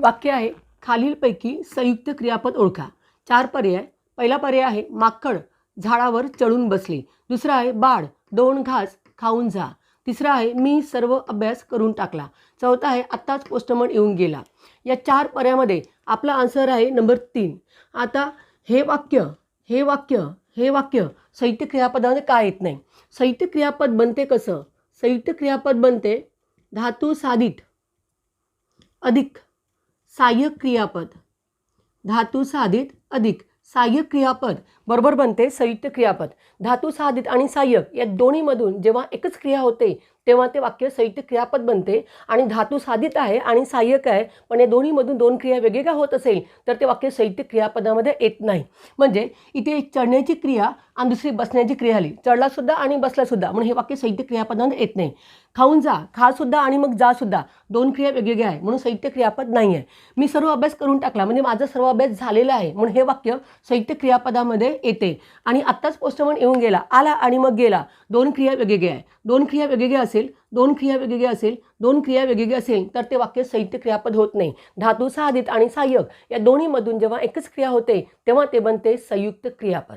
वाक्य आहे खालीलपैकी संयुक्त क्रियापद ओळखा. चार पर्याय. पहिला पर्याय आहे माकड झाडावर चढून बसले. दुसरा आहे बाळ दोन घास खाऊन जा. तिसरा आहे मी सर्व अभ्यास करून टाकला. चौथा आहे आत्ताच पोस्टमन येऊन गेला. या चार पर्यामध्ये आपला आन्सर आहे नंबर तीन. आता हे वाक्य हे वाक्य हे वाक्य संयुक्त क्रियापदामध्ये काय येत नाही? संयुक्त क्रियापद बनते कसं? संयुक्त क्रियापद बनते धातू साधित. अधिक. सहाय्यक क्रियापद धातू साधित अधिक सहाय्यक क्रियापद बरोबर बनते संयुक्त क्रियापद. धातू साधित आणि सहाय्यक या दोन्हीमधून जेव्हा एकच क्रिया होते तेव्हा ते वाक्य संयुक्त क्रियापद बनते आणि धातू साधित आहे आणि सहाय्यक आहे. पण या दोन्हीमधून दोन क्रिया वेगवेगळ्या होत असेल तर ते वाक्य संयुक्त क्रियापदामध्ये येत नाही. म्हणजे इथे एक चढण्याची क्रिया आणि दुसरी बसण्याची क्रिया आली. चढलासुद्धा आणि बसलासुद्धा म्हणून हे वाक्य संयुक्त क्रियापदामध्ये येत नाही. खाऊन जा खा सुद्धा आणि मग जा सुद्धा. दोन क्रिया वेगवेगळ्या आहे म्हणून संयुक्त क्रियापद नाही आहे. मी सर्व अभ्यास करून टाकला. म्हणजे माझा सर्व अभ्यास झालेला आहे. म्हणून हे वाक्य संयुक्त क्रियापदामध्ये येते. आणि आत्ताच पोस्टमन येऊन गेला. आला आणि मग गेला. दोन क्रिया वेगवेगळ्या आहे दोन क्रिया वेगवेगळ्या असेल दोन क्रिया वेगवेगळ्या असेल दोन क्रिया वेगवेगळ्या असेल तर ते वाक्य साहित्य क्रियापद होत नाही. धातू साधित आणि सहाय्यक या दोन्हीमधून जेव्हा एकच क्रिया होते तेव्हा ते बनते संयुक्त क्रियापद.